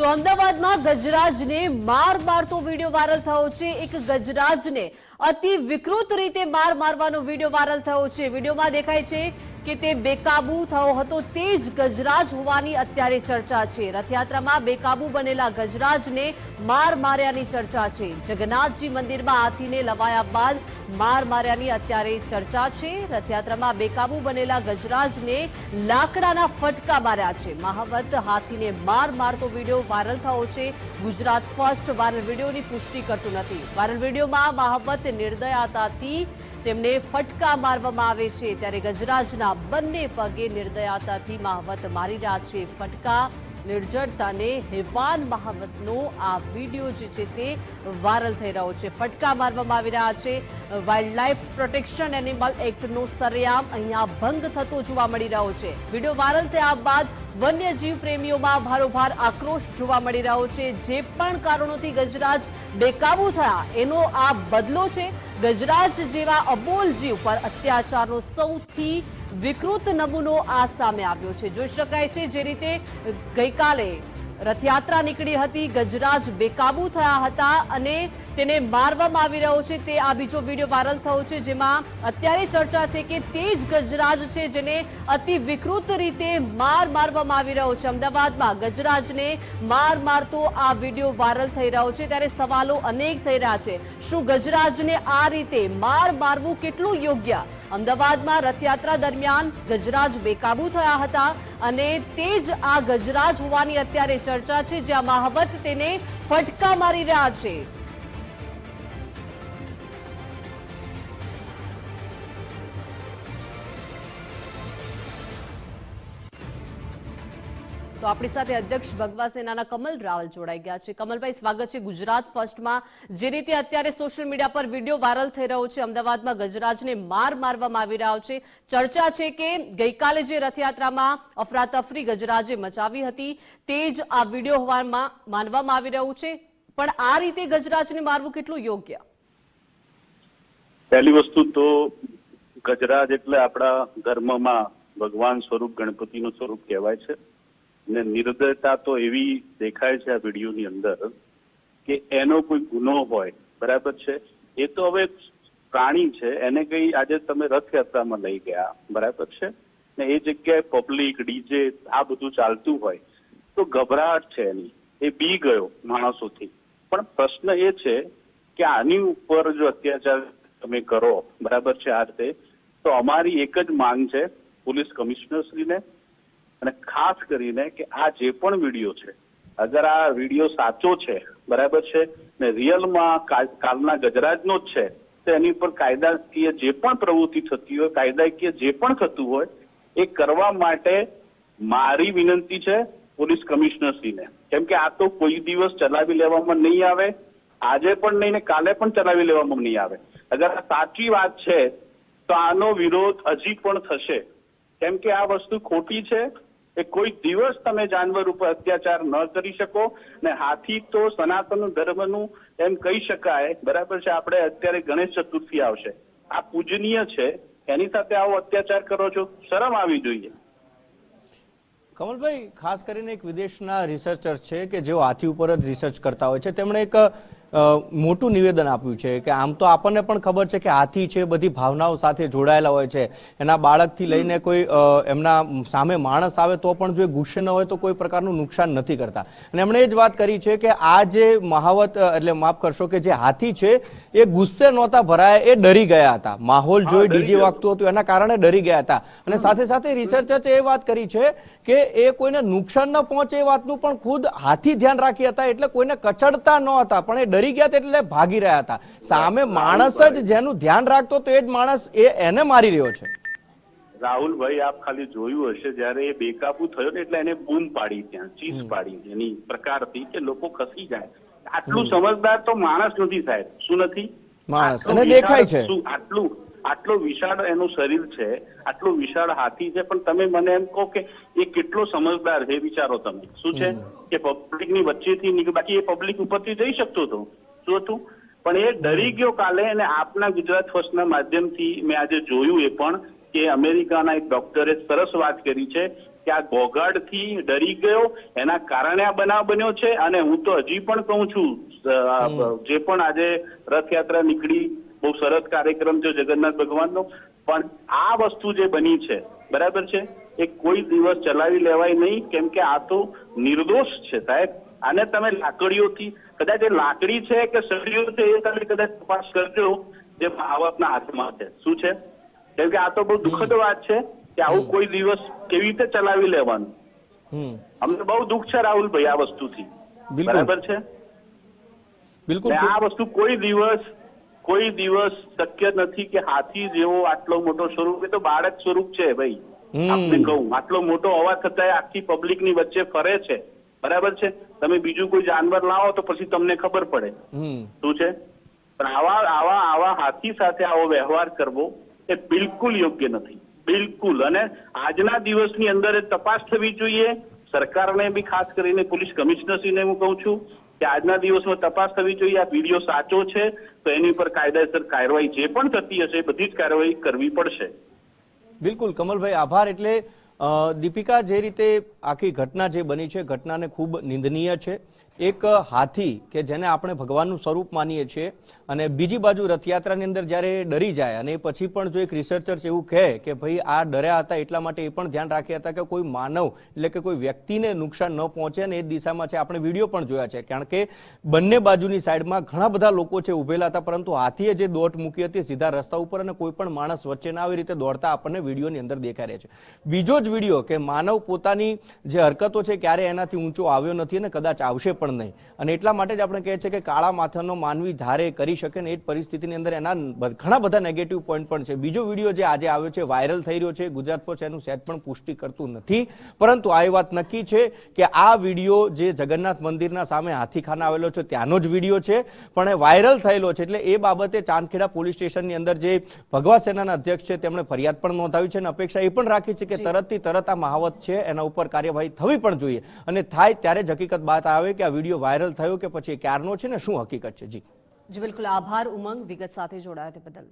તો અમદાવાદમાં ગજરાજને માર મારતો વીડિયો વાયરલ થયો છે. એક ગજરાજને અતિ વિકૃત રીતે માર મારવાનો વીડિયો વાયરલ થયો છે. વિડીયોમાં દેખાય છે કે તે બેકાબુ થયો હતો તે જ ગજરાજ હોવાની અત્યારે ચર્ચા છે. રથયાત્રામાં બેકાબુ બનેલા ગજરાજને માર માર્યાની ચર્ચા છે. જગન્નાથજી મંદિરમાં હાથીને લવાયા બાદ માર માર્યાની અત્યારે ચર્ચા છે. રથયાત્રામાં બેકાબુ બનેલા ગજરાજને લાકડાના ફટકા માર્યા છે. મહાવત હાથીને માર મારતો વીડિયો વાયરલ થયો છે. ગુજરાત ફર્સ્ટ વાયરલ વિડીયોની પુષ્ટિ કરતું નથી. વાયરલ વિડીયોમાં મહાવત નિર્દયતાથી તેમને ફટકા મારવામાં આવે છે ત્યારે ગજરાજના બંને પગે નિર્દયતાથી મહાવત મારી રહ્યા છે. ફટકા, નિર્જરતાને હેવાન મહાવતનો આ વીડિયો જે છે તે વાયરલ થઈ રહ્યો છે. ફટકા મારવામાં આવી રહ્યા છે. વાઇલ્ડ લાઇફ પ્રોટેક્શન એનિમલ એક્ટનો સરેઆમ અહીંયા ભંગ થતો જોવા મળી રહ્યો છે. વીડિયો વાયરલ થયા બાદ વન્યજીવ પ્રેમીઓમાં ભારોભાર આક્રોશ જોવા મળી રહ્યો છે. જે પણ કારણોથી ગજરાજ બેકાબુ થયા એનો આ બદલો છે. ગજરાજ જેવા અબોલ જીવ પર અત્યાચારનો સૌથી વિકૃત નમૂનો આ સામે આવ્યો છે. જોઈ શકાય છે જે રીતે ગઈકાલે રથયાત્રા નીકળી હતી, ગજરાજ બેકાબુ થયા હતા અને તેને મારવામાં આવી રહ્યો છે. તે આ બીજો વીડિયો વાયરલ થયો છે જેમાં અત્યારે ચર્ચા છે કે તે જ ગજરાજ છે જેને અતિ વિકૃત રીતે માર મારવામાં આવી રહ્યો છે. અમદાવાદમાં ગજરાજને માર મારતો આ વીડિયો વાયરલ થઈ રહ્યો છે. ત્યારે સવાલો અનેક થઈ રહ્યા છે. શું ગજરાજને આ રીતે માર મારવું કેટલું યોગ્ય? અમદાવાદમાં રથયાત્રા દરમિયાન ગજરાજ બેકાબુ થયા હતા અને તે જ આ ગજરાજ હોવાની અત્યારે ચર્ચા છે જ્યાં મહાવત તેને ફટકા મારી રહ્યા છે. તો આપણી સાથે અધ્યક્ષ ભગવા સેનાના કમલ રાવલ જોડાઈ ગયા છે. કમલભાઈ, સ્વાગત છે ગુજરાત ફર્સ્ટમાં. જે રીતે અત્યારે સોશિયલ મીડિયા પર વીડિયો વાયરલ થઈ રહ્યો છે, અમદાવાદમાં ગજરાજને માર મારવામાં આવી રહ્યો છે. ચર્ચા છે કે ગઈકાલે જે રથયાત્રામાં અફરાતફરી ગજરાજે મચાવી હતી, તે જ આ વીડિયો હોવામાં માનવામાં આવી રહ્યું છે. પણ આ રીતે ગજરાજને મારવું કેટલું યોગ્ય? પહેલી વસ્તુ તો ગજરાજ એટલે આપણા ધર્મમાં ભગવાન સ્વરૂપ, ગણપતિનું સ્વરૂપ કહેવાય છે. ને નિર્દયતા તો એવી દેખાય છે આ વિડીયોની અંદર કે એનો કોઈ ગુનો હોય, બરાબર છે? એ તો હવે પ્રાણી છે, એને કઈ આજે તમે રથયાત્રામાં લઈ ગયા, બરાબર છે? ને એ જગ્યાએ પબ્લિક ડીજે, આ બધું ચાલતું હોય, તો ગભરાટ છે એની, એ બી ગયો માણસોથી. પણ પ્રશ્ન એ છે કે આની ઉપર જો અત્યાચાર તમે કરો, બરાબર છે આ રીતે, તો અમારી એક જ માંગ છે પોલીસ કમિશનરશ્રીને અને ખાસ કરીને કે આ જે પણ વીડિયો છે, અગર આ વીડિયો સાચો છે, બરાબર છે, ને રિયલમાં કાલના ગજરાજનો જ છે, તો એની ઉપર કાયદાકીય જે પણ પ્રવૃત્તિ થતી હોય, કાયદાકીય જે પણ થતું હોય, એ કરવા માટે મારી વિનંતી છે પોલીસ કમિશનરશ્રીને. કેમ કે આ તો કોઈ દિવસ ચલાવી લેવામાં નહીં આવે, આજે પણ નહીં ને કાલે પણ ચલાવી લેવામાં નહીં આવે. અગર આ સાચી વાત છે, તો આનો વિરોધ હજી પણ થશે. કેમ કે આ વસ્તુ ખોટી છે એ કોઈ દિવસ તમે જાનવર ઉપર અત્યાચાર ન કરી શકો ને હાથી તો સનાતન ધર્મનું એમ કહી શકાય. બરાબર છે? આપણે અત્યારે ગણેશ ચતુર્થી આવશે. આ પૂજનીય છે. એની સાથે આવો અત્યાચાર કરો છો? શરમ આવી જોઈએ. કમલભાઈ, ખાસ કરીને એક વિદેશના રિસર્ચર છે કે જેઓ હાથી ઉપર જ રિસર્ચ કરતા હોય છે. તેમણે એક મોટું નિવેદન આપ્યું છે કે આમ તો આપણને પણ ખબર છે કે હાથી છે બધી ભાવનાઓ સાથે જોડાયેલા હોય છે. એના બાળકથી લઈને કોઈ એમના સામે માણસ આવે તો પણ જો એ ગુસ્સે ન હોય તો કોઈ પ્રકારનું નુકસાન નથી કરતા. અને એમણે એ જ વાત કરી છે કે આ જે મહાવત એટલે માફ કરશો કે જે હાથી છે એ ગુસ્સે નહોતા ભરાયા એ ડરી ગયા હતા. માહોલ જોઈ ડીજે વાગતું હતું એના કારણે ડરી ગયા હતા. અને સાથે સાથે રિસર્ચર્સે એ વાત કરી છે કે એ કોઈને નુકસાન ન પહોંચે એ વાતનું પણ ખુદ હાથી ધ્યાન રાખી હતા એટલે કોઈને કચડતા ન હતા પણ એ ડરી ગયા એટલે ભાગી રહ્યા હતા. સામે માણસ જ જેનું ધ્યાન રાખતો તો એ જ માણસ એ એને મારી રહ્યો છે. રાહુલભાઈ આપ ખાલી જોયું હશે જ્યારે એ બેકાબુ થયો ને એટલે એને બૂમ પાડી ત્યાં ચીસ પાડી એની પ્રકારથી કે લોકો ખસી જાય. આટલું સમજદાર તો માણસ નથી સાહેબ શું નથી? માણસ. અને દેખાય છે. આટલું આટલો વિશાળ એનું શરીર છે આટલો વિશાળ હાથી છે પણ તમે મને એમ કહો કે એ કેટલો સમજદાર છે વિચારો તમે. શું છે? કે પબ્લિકની વચ્ચેથી નીકળ બાકી એ પબ્લિક ઉપરથી જઈ શકતો હતો. શું હતું? પણ એ ડરી ગયો કાલે અને આપના ગુજરાત ફર્સ્ટના માધ્યમથી મેં આજે જોયું એ પણ કે અમેરિકાના એક ડોક્ટરે સરસ વાત કરી છે કે કે આ ઘોઘાટથી ડરી ગયો એના કારણે આ બનાવ બન્યો છે અને હું તો હજી પણ કહું છું જે પણ આજે રથયાત્રા નીકળી બહુ સરસ કાર્યક્રમ છે જગન્નાથ ભગવાનનો. પણ આ વસ્તુ જે બની છે બરાબર છે? એ કોઈ દિવસ ચલાવી લેવાય નહીં કેમ કે આ તો નિર્દોષ છે સાહેબ. આને તમે લાકડીઓથી કદાચ એ લાકડી છે કે સળીઓ છે એ તમે કદાચ તપાસ કરજો જે મહાવતના હાથમાં છે. શું છે? કેમ કે આ તો બહુ દુઃખદ વાત છે કે આવું કોઈ દિવસ કેવી રીતે ચલાવી લેવાનું. અમને બહુ દુઃખ છે રાહુલભાઈ આ વસ્તુથી. બરાબર છે? બિલકુલ આ વસ્તુ કોઈ દિવસ કોઈ દિવસ શક્ય નથી કે હાથી જેવો આટલો મોટો સ્વરૂપ એ તો બાળક સ્વરૂપ છે ભાઈ. આપને કહું આટલો મોટો હોવા છતાંય આખી પબ્લિકની વચ્ચે ફરે છે. બરાબર છે? તમે બીજું કોઈ જાનવર લાવો તો પછી તમને ખબર પડે. શું છે? પણ આવા આવા આવા હાથી સાથે આવો વ્યવહાર કરવો એ બિલકુલ યોગ્ય નથી. બિલકુલ. અને આજના દિવસની અંદર તપાસ થવી જોઈએ. સરકારને બી ખાસ કરીને પોલીસ કમિશનરશ્રીને હું કહું છું કે આજના દિવસમાં તપાસ થવી જોઈએ, આ વીડિયો સાચો છે, તો એની પર કાયદેસર કાર્યવાહી જે પણ થતી હશે બધી જ કાર્યવાહી કરવી પડશે. બિલકુલ. કમલભાઈ, આભાર. એટલે દીપિકા, જે રીતે આખી ઘટના જે બની છે, ઘટનાને ખૂબ નિંદનીય છે. એક હાથી કે જેને આપણે ભગવાનનું સ્વરૂપ માનીએ છીએ અને બીજી બાજુ રથયાત્રાની અંદર જ્યારે ડરી જાય અને પછી પણ જો એક રિસર્ચર એવું કહે કે ભાઈ આ ડર્યા હતા એટલા માટે એ પણ ધ્યાન રાખ્યા હતા કે કોઈ માનવ એટલે કે કોઈ વ્યક્તિને નુકસાન ન પહોંચે અને એ દિશામાં છે આપણે વીડિયો પણ જોયા છે. કારણ કે બંને બાજુની સાઈડમાં ઘણા બધા લોકો છે ઉભેલા હતા, પરંતુ હાથીએ જે દોટ મૂકી હતી સીધા રસ્તા ઉપર અને કોઈ પણ માણસ વચ્ચે ના આવી રીતે દોડતા આપણને વિડીયોની અંદર દેખાઈ રહ્યા છે. બીજો જ વીડિયો કે માનવ પોતાની જે હરકતો છે ક્યારે એનાથી ઊંચો આવ્યો નથી અને કદાચ આવશે પણ નહીં. અને એટલા માટે જ આપણે કહે છે કે કાળા માથાનો માનવી ધારે કરી શકે ને એ જ પરિસ્થિતિની અંદર એના ઘણા બધા નેગેટિવ પોઈન્ટ પણ છે. બીજો વીડિયો જે આજે આવ્યો છે વાયરલ થઈ રહ્યો છે ગુજરાત પોસ્ટ એનું સેટ પણ પુષ્ટિ કરતું નથી. પરંતુ આ એ વાત નક્કી છે કે આ વીડિયો જે જગન્નાથ મંદિરના સામે હાથીખાના આવેલો છે ત્યાંનો જ વીડિયો છે. પણ એ વાયરલ થયેલો છે એટલે એ બાબતે ચાંદખેડા પોલીસ સ્ટેશનની અંદર જે ભગવા સેનાના અધ્યક્ષ છે તેમણે ફરિયાદ પણ નોંધાવી છે અને અપેક્ષા એ પણ રાખી છે કે તરતથી તરત આ મહાવત છે એના ઉપર કાર્યવાહી થવી પણ જોઈએ. અને થાય ત્યારે જ હકીકત બાત આવે કે આ વીડિયો વાયરલ થયો કે પછી ક્યારનો છે ને? શું હકીકત છે? જી. જી, બિલકુલ. આભાર, ઉમંગ. વિગત સાથે જોડાયા તે બદલ.